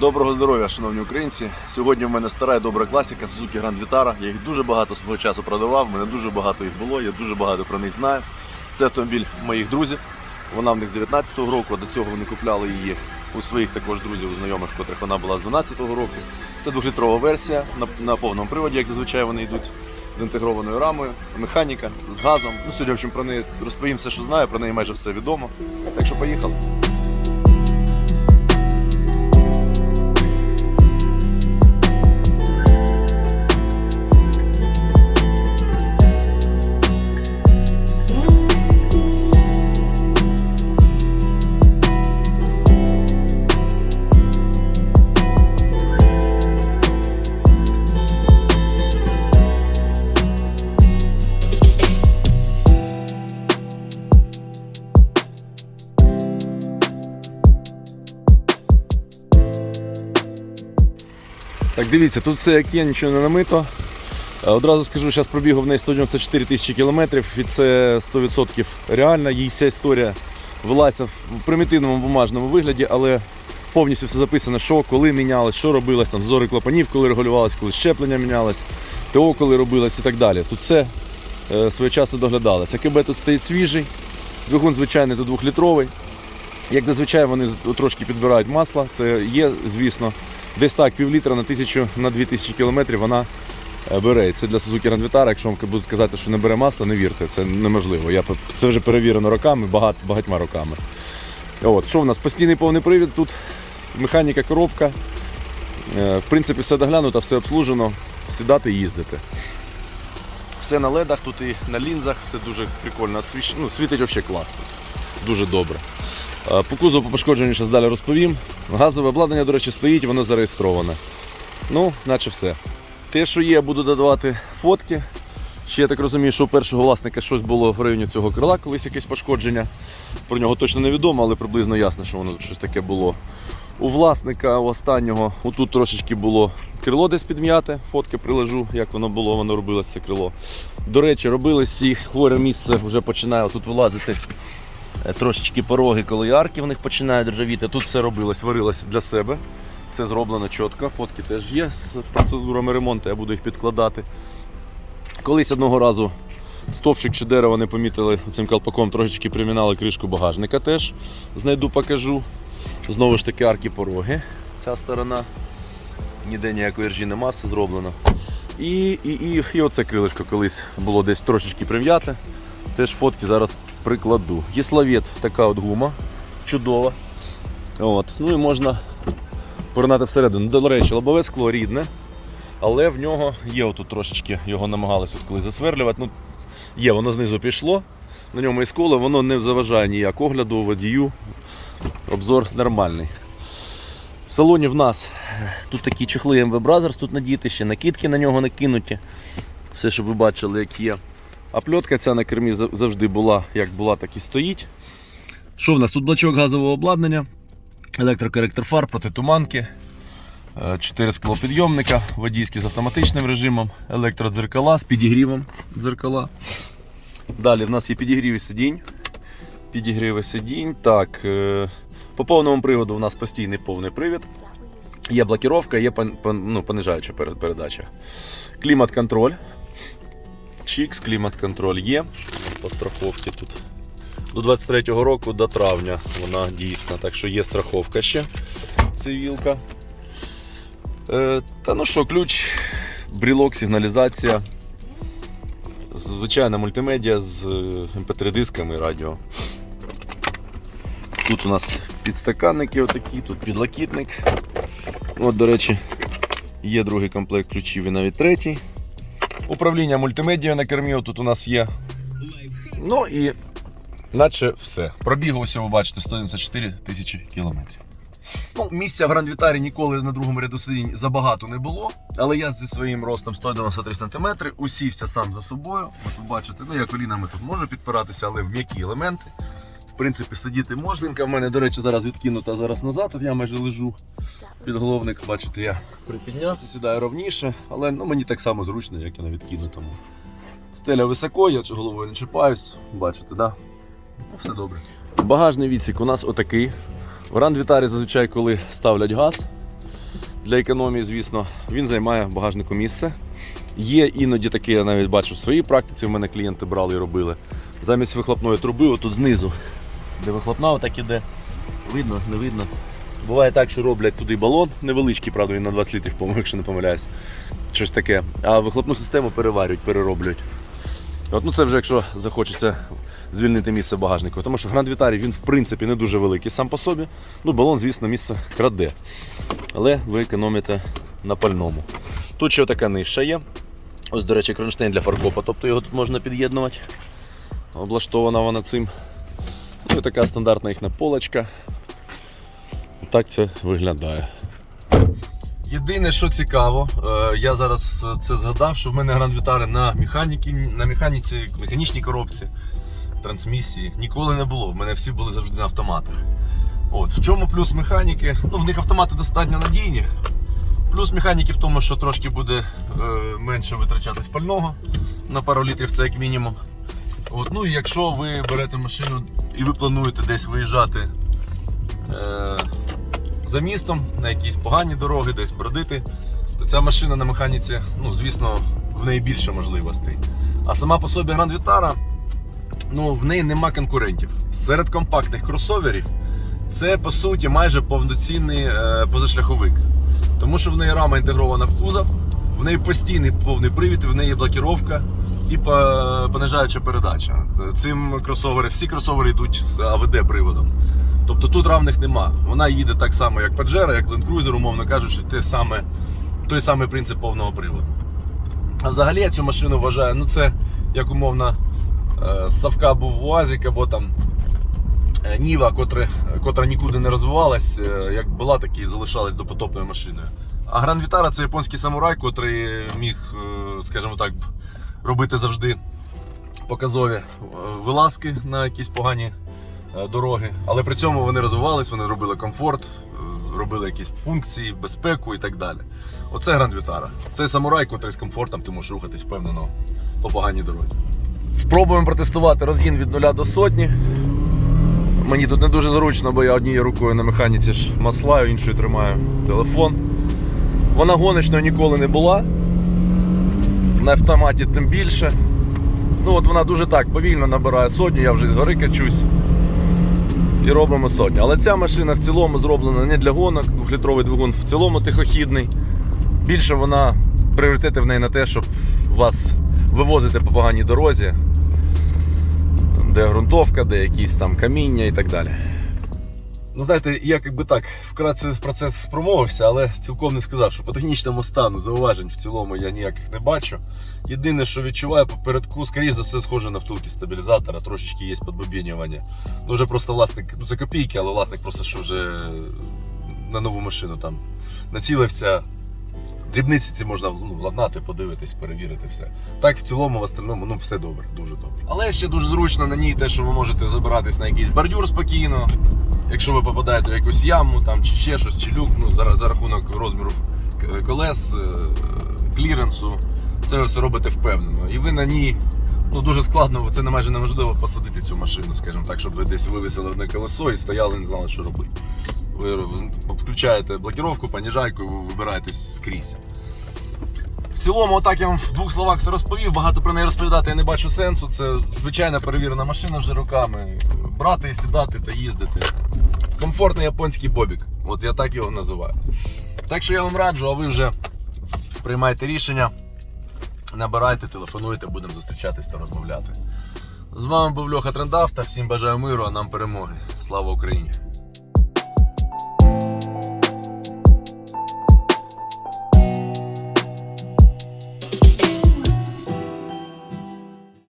Доброго здоров'я, шановні українці. Сьогодні в мене стара і добра класика Suzuki Grand Vitara. Я їх дуже багато свого часу продавав, мене дуже багато їх було, я дуже багато про них знаю. Це автомобіль моїх друзів. Вона в них з 19-го року, до цього вони купляли її у своїх також друзів, у знайомих, в котрих вона була з 12-го року. Це двохлітрова версія на, на повному приводі, як зазвичай вони йдуть з інтегрованою рамою, механіка, з газом. Ну, судя в чим про неї розповім все, що знаю, про неї майже все відомо. Так що поїхали. Дивіться, тут все як є, нічого не намито. Е, Одразу скажу, зараз пробігу в неї 194 тисячі кілометрів, і це 100% реально. Їй вся історія велася в примітивному бумажному вигляді, але повністю все записано, що, коли мінялось, що робилось, там зори клапанів, коли регулювалось, коли щеплення мінялось, ТО, коли робилось і так далі. Тут все е, своєчасно доглядалось. АКБ тут стоїть свіжий, двигун звичайний тут двохлітровий. Як зазвичай вони трошки підбирають масло, це є, звісно. Десь так, пів літра на тисячу на 2000 кілометрів вона е, бере. Це для Grand Vitara. Якщо вам будуть казати, що не бере масло, не вірте, це неможливо. Я, це вже перевірено роками, багат, багатьма роками. От, що в нас? Постійний повний привід, тут механіка, коробка. Е, В принципі, все доглянуто, все обслужено, сідати і їздити. Все на ледах, тут і на лінзах, все дуже прикольно. Ну, світить взагалі клас. Дуже добре. Е, По кузову по пошкодженню зараз далі розповім. Газове обладнання, до речі, стоїть, воно зареєстроване. Ну, наче все. Те, що є, буду додавати фотки. Ще я так розумію, що у першого власника щось було в районі цього крила, колись якесь пошкодження. Про нього точно невідомо, але приблизно ясно, що воно щось таке було. У власника у останнього отут трошечки було крило десь підм'яте, фотки приложу, як воно було, воно робилося крило. До речі, робилось їх хворе місце, вже починає тут вилазити трошечки пороги, коли арки в них починають ржавіти. Тут все робилось, варилось для себе. Все зроблено чітко. Фотки теж є з процедурами ремонту, я буду їх підкладати. Колись одного разу стовпчик чи дерево не помітили цим колпаком, трошечки примінали кришку багажника теж. Знайду, покажу. Знову ж таки арки пороги. Ця сторона. Ніде ніякої ржі нема, все зроблено. І, і, і, і оце крилишко колись було десь трошечки прим'яте. Теж фотки зараз прикладу. Єславет така от гума, чудова. От. Ну і можна поринати всередину. До речі, лобове скло рідне, але в нього є отут трошечки, його намагалися коли засверлювати. Ну, є, воно знизу пішло, на ньому і сколо, воно не заважає ніяк огляду, водію. Обзор нормальний. В салоні в нас е, тут такі чехли MV Brothers, тут надіти, ще накидки на нього накинуті. Все, щоб ви бачили, як є. А пльотка ця на кермі завжди була, як була, так і стоїть. Що в нас? Тут блочок газового обладнання, електрокоректор фар, протитуманки, 4 склопідйомника, водійські з автоматичним режимом, електродзеркала з підігрівом дзеркала. Далі в нас є підігріви сидінь. Підігріви сидінь. Так, е, по повному приводу у нас постійний повний привід. Є блокіровка, є ну, понижаюча передача. Клімат-контроль. Чікс, клімат-контроль є. По страховці тут. До 23-го року, до травня вона дійсна, так що є страховка ще цивілка. Е, та ну що, ключ, брілок, сигналізація. Звичайна мультимедіа з mp3 дисками і радіо. Тут у нас підстаканники отакі, тут підлокітник. От, до речі, є другий комплект ключів і навіть третій. Управління мультимедією на кермі тут у нас є. Ну і наче все. Пробігу всього бачите 194 тисячі кілометрів. Ну, місця в Гранд-Вітарі ніколи на другому ряду сидінь забагато не було, але я зі своїм ростом 193 см усівся сам за собою. От ви бачите, ну я колінами тут можу підпиратися, але в м'які елементи. В принципі, сидіти можна. В мене, до речі, зараз відкинута зараз назад. Тут я майже лежу. Підголовник, бачите, я припіднявся, сідаю ровніше, але ну, мені так само зручно, як і на відкинутому. Стеля високо, я головою не чіпаюсь, бачите, да? Ну, все добре. Багажний відсік у нас отакий. В Вітарі зазвичай, коли ставлять газ, для економії, звісно, він займає в багажнику місце. Є іноді таке, я навіть бачу в своїй практиці, в мене клієнти брали і робили. Замість вихлопної труби, отут знизу, де вихлопна, отак іде. Видно, не видно. Буває так, що роблять туди балон, невеличкий, правда, він на 20 літрів, по-моєму, якщо не помиляюсь. Щось таке. А вихлопну систему переварюють, перероблюють. От, ну це вже якщо захочеться звільнити місце багажнику. Тому що Grand Vitara він в принципі не дуже великий сам по собі. Ну, балон, звісно, місце краде. Але ви економите на пальному. Тут ще така нижча є. Ось, до речі, кронштейн для фаркопа, тобто його тут можна під'єднувати. Облаштована вона цим. Ну і така стандартна їхня полочка. Так це виглядає. Єдине, що цікаво, е, я зараз це згадав, що в мене Grand Vitara на механіці, на механіці, механічній коробці, трансмісії ніколи не було. В мене всі були завжди на автоматах. От, в чому плюс механіки? Ну, в них автомати достатньо надійні. Плюс механіки в тому, що трошки буде е, менше витрачатись пального на пару літрів, це як мінімум. От, ну і якщо ви берете машину і ви плануєте десь виїжджати е, за містом на якісь погані дороги, десь бродити, то ця машина на механіці, ну, звісно, в неї більше можливостей. А сама по собі Grand Vitara, ну, в неї нема конкурентів. Серед компактних кросоверів це по суті майже повноцінний е, позашляховик. Тому що в неї рама інтегрована в кузов, в неї постійний повний привід, в неї блокіровка і понижаюча передача. Цим кросовери, всі кросовери йдуть з АВД приводом. Тобто тут равних нема. Вона їде так само, як Pajero, як Land Cruiser, умовно кажучи, те саме, той самий принцип повного приводу. А взагалі я цю машину вважаю, ну це як умовно е, Савка був УАЗик або там е, Ніва, котра, котра нікуди не розвивалась, е, як була, так і залишалась допотопною машиною. А Гран Вітара це японський самурай, котрий міг, скажімо так, робити завжди показові е, вилазки на якісь погані е, дороги. Але при цьому вони розвивались, вони робили комфорт, е, робили якісь функції, безпеку і так далі. Оце Гранд Вітара. Це самурай, котрий з комфортом ти можеш рухатись впевнено по поганій дорозі. Спробуємо протестувати розгін від 0 до сотні. Мені тут не дуже зручно, бо я однією рукою на механіці ж маслаю, іншою тримаю телефон. Вона гоночною ніколи не була. На автоматі тим більше. Ну от вона дуже так повільно набирає сотню, я вже з гори качусь. І робимо сотню. Але ця машина в цілому зроблена не для гонок, двохлітровий двигун в цілому тихохідний. Більше вона пріоритети в неї на те, щоб вас вивозити по поганій дорозі, де ґрунтовка, де якісь там каміння і так далі. Ну, знаєте, я якби так вкратце в процес промовився, але цілком не сказав, що по технічному стану зауважень в цілому я ніяких не бачу. Єдине, що відчуваю попередку, скоріш за все, схоже на втулки стабілізатора, трошечки є підбобінювання. Ну, вже просто власник, ну це копійки, але власник просто що вже на нову машину там націлився. Дрібниці ці можна ну, владнати, подивитись, перевірити все. Так, в цілому, в остальному, ну все добре, дуже добре. Але ще дуже зручно на ній те, що ви можете забиратись на якийсь бордюр спокійно. Якщо ви попадаєте в якусь яму там, чи ще щось, чи люк, ну, за, за рахунок розміру колес, е, кліренсу, це ви все робите впевнено. І ви на ній ну, дуже складно, це не майже неможливо посадити цю машину, скажімо так, щоб ви десь вивісили одне колесо і стояли, і не знали, що робити. Ви включаєте блокіровку, поніжайку, ви вибираєтесь скрізь. В цілому, отак я вам в двох словах все розповів. Багато про неї розповідати я не бачу сенсу. Це звичайна перевірена машина вже роками. Брати, сідати та їздити. Комфортний японський бобік. От я так його називаю. Так що я вам раджу, а ви вже приймайте рішення. Набирайте, телефонуйте, будемо зустрічатись та розмовляти. З вами був Льоха Трендав та всім бажаю миру, а нам перемоги. Слава Україні!